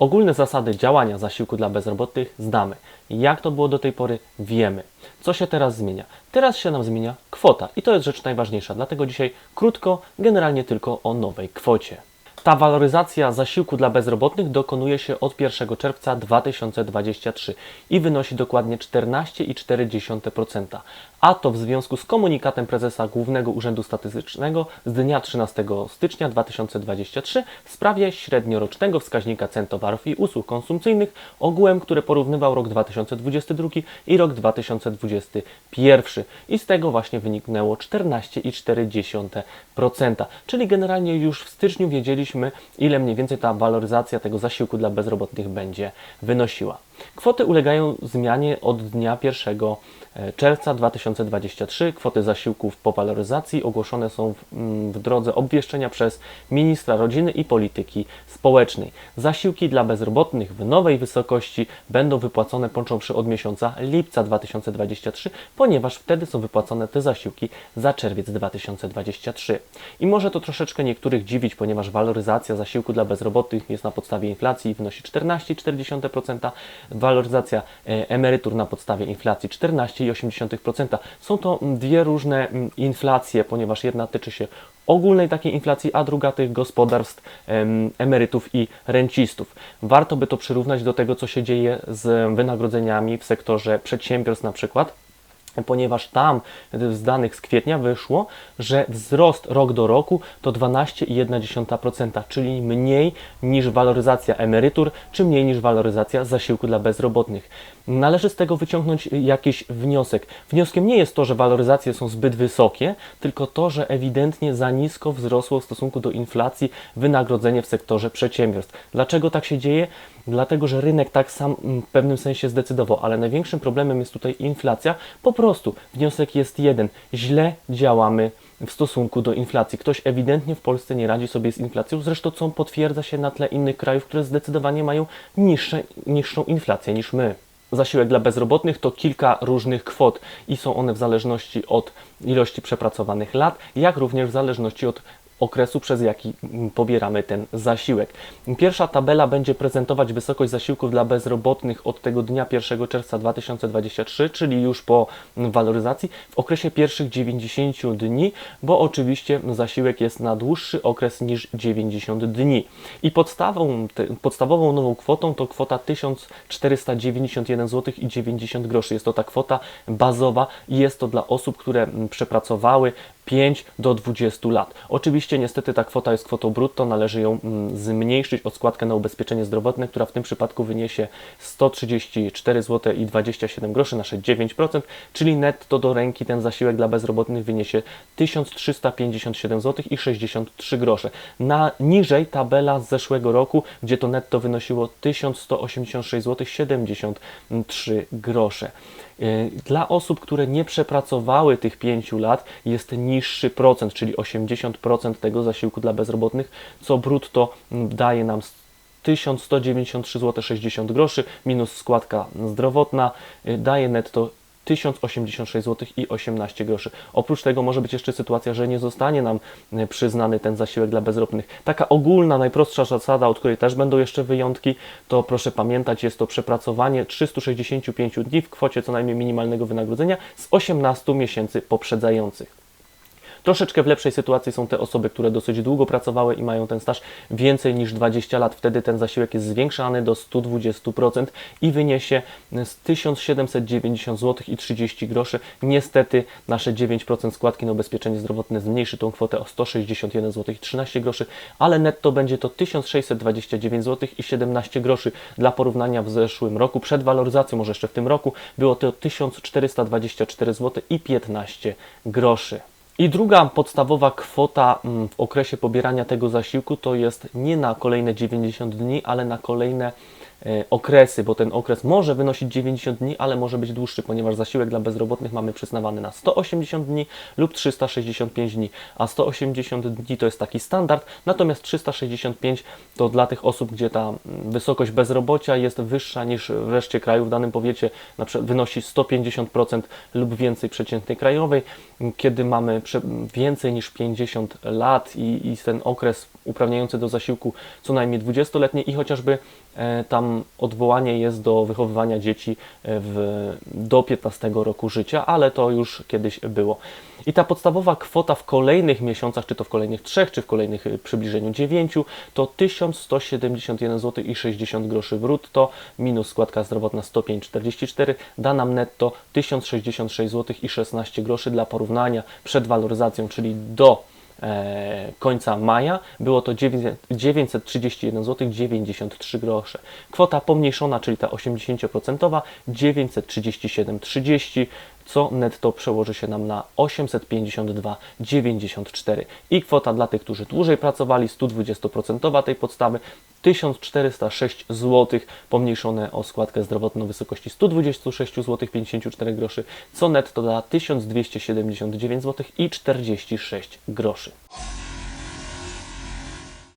Ogólne zasady działania zasiłku dla bezrobotnych znamy. Jak to było do tej pory, wiemy. Co się teraz zmienia? Teraz się nam zmienia kwota i to jest rzecz najważniejsza, dlatego dzisiaj krótko, generalnie tylko o nowej kwocie. Ta waloryzacja zasiłku dla bezrobotnych dokonuje się od 1 czerwca 2023 i wynosi dokładnie 14,4%, a to w związku z komunikatem prezesa Głównego Urzędu Statystycznego z dnia 13 stycznia 2023 w sprawie średniorocznego wskaźnika cen towarów i usług konsumpcyjnych ogółem, który porównywał rok 2022 i rok 2021 i z tego właśnie wyniknęło 14,4%, czyli generalnie już w styczniu wiedzieliśmy, ile mniej więcej ta waloryzacja tego zasiłku dla bezrobotnych będzie wynosiła. Kwoty ulegają zmianie od dnia 1 czerwca 2023. Kwoty zasiłków po waloryzacji ogłoszone są w, mm, w drodze obwieszczenia przez ministra rodziny i polityki społecznej. Zasiłki dla bezrobotnych w nowej wysokości będą wypłacone począwszy od miesiąca lipca 2023, ponieważ wtedy są wypłacone te zasiłki za czerwiec 2023. I może to troszeczkę niektórych dziwić, ponieważ waloryzacja zasiłku dla bezrobotnych jest na podstawie inflacji i wynosi 14,4%, waloryzacja e, emerytur na podstawie inflacji 14,8%. Są to dwie różne mm, inflacje, ponieważ jedna tyczy się ogólnej takiej inflacji, a druga tych gospodarstw, em, emerytów i rencistów. Warto by to przyrównać do tego, co się dzieje z wynagrodzeniami w sektorze przedsiębiorstw na przykład ponieważ tam z danych z kwietnia wyszło, że wzrost rok do roku to 12,1%, czyli mniej niż waloryzacja emerytur, czy mniej niż waloryzacja zasiłku dla bezrobotnych. Należy z tego wyciągnąć jakiś wniosek. Wnioskiem nie jest to, że waloryzacje są zbyt wysokie, tylko to, że ewidentnie za nisko wzrosło w stosunku do inflacji wynagrodzenie w sektorze przedsiębiorstw. Dlaczego tak się dzieje? Dlatego, że rynek tak sam w pewnym sensie zdecydował, ale największym problemem jest tutaj inflacja. Po prostu wniosek jest jeden: źle działamy w stosunku do inflacji. Ktoś ewidentnie w Polsce nie radzi sobie z inflacją, zresztą co potwierdza się na tle innych krajów, które zdecydowanie mają niższe, niższą inflację niż my. Zasiłek dla bezrobotnych to kilka różnych kwot i są one w zależności od ilości przepracowanych lat, jak również w zależności od okresu, przez jaki pobieramy ten zasiłek. Pierwsza tabela będzie prezentować wysokość zasiłków dla bezrobotnych od tego dnia 1 czerwca 2023, czyli już po waloryzacji, w okresie pierwszych 90 dni, bo oczywiście zasiłek jest na dłuższy okres niż 90 dni. I podstawą, podstawową nową kwotą to kwota 1491 zł i 90 groszy. Jest to ta kwota bazowa i jest to dla osób, które przepracowały 5 do 20 lat. Oczywiście niestety ta kwota jest kwotą brutto, należy ją mm, zmniejszyć o składkę na ubezpieczenie zdrowotne, która w tym przypadku wyniesie 134 zł i 27 groszy, nasze 9%, czyli netto do ręki ten zasiłek dla bezrobotnych wyniesie 1357 zł i 63 grosze. Na niżej tabela z zeszłego roku, gdzie to netto wynosiło 1186 zł 73 grosze. Yy, Dla osób, które nie przepracowały tych 5 lat, jest niższy procent, czyli 80% tego zasiłku dla bezrobotnych, co brutto daje nam 1193 zł 60 groszy minus składka zdrowotna yy, daje netto 1086 zł i 18 groszy. Oprócz tego może być jeszcze sytuacja, że nie zostanie nam e, przyznany ten zasiłek dla bezrobotnych. Taka ogólna, najprostsza zasada, od której też będą jeszcze wyjątki, to proszę pamiętać, jest to przepracowanie 365 dni w kwocie co najmniej minimalnego wynagrodzenia z 18 miesięcy poprzedzających. Troszeczkę w lepszej sytuacji są te osoby, które dosyć długo pracowały i mają ten staż więcej niż 20 lat. Wtedy ten zasiłek jest zwiększany do 120% i wyniesie z 1790 zł i 30 groszy. Niestety nasze 9% składki na ubezpieczenie zdrowotne zmniejszy tą kwotę o 161 zł i 13 groszy, ale netto będzie to 1629 zł i 17 groszy. Dla porównania w zeszłym roku, przed waloryzacją, może jeszcze w tym roku, było to 1424 zł i 15 groszy. I druga podstawowa kwota mm, w okresie pobierania tego zasiłku to jest nie na kolejne 90 dni, ale na kolejne okresy, bo ten okres może wynosić 90 dni, ale może być dłuższy, ponieważ zasiłek dla bezrobotnych mamy przyznawany na 180 dni lub 365 dni, a 180 dni to jest taki standard, natomiast 365 to dla tych osób, gdzie ta wysokość bezrobocia jest wyższa niż w reszcie kraju, w danym powiecie na przykład wynosi 150% lub więcej przeciętnej krajowej, kiedy mamy więcej niż 50 lat i, i ten okres uprawniający do zasiłku co najmniej 20-letnie i chociażby e, tam odwołanie jest do wychowywania dzieci e, w, do 15 roku życia, ale to już kiedyś było. I ta podstawowa kwota w kolejnych miesiącach, czy to w kolejnych trzech, czy w kolejnych y, przybliżeniu 9, to 1171 zł i 60 groszy brutto, minus składka zdrowotna 105,44, da nam netto 1066 zł i 16 groszy dla porównania przed waloryzacją, czyli do e, końca maja było to 900 931 zł 93 grosze. Kwota pomniejszona, czyli ta 80%, 937,30 co netto przełoży się nam na 852,94 i kwota dla tych, którzy dłużej pracowali, 120% tej podstawy 1406 zł pomniejszone o składkę zdrowotną w wysokości 126 zł 54 groszy, co netto da 1279 zł i 46 groszy.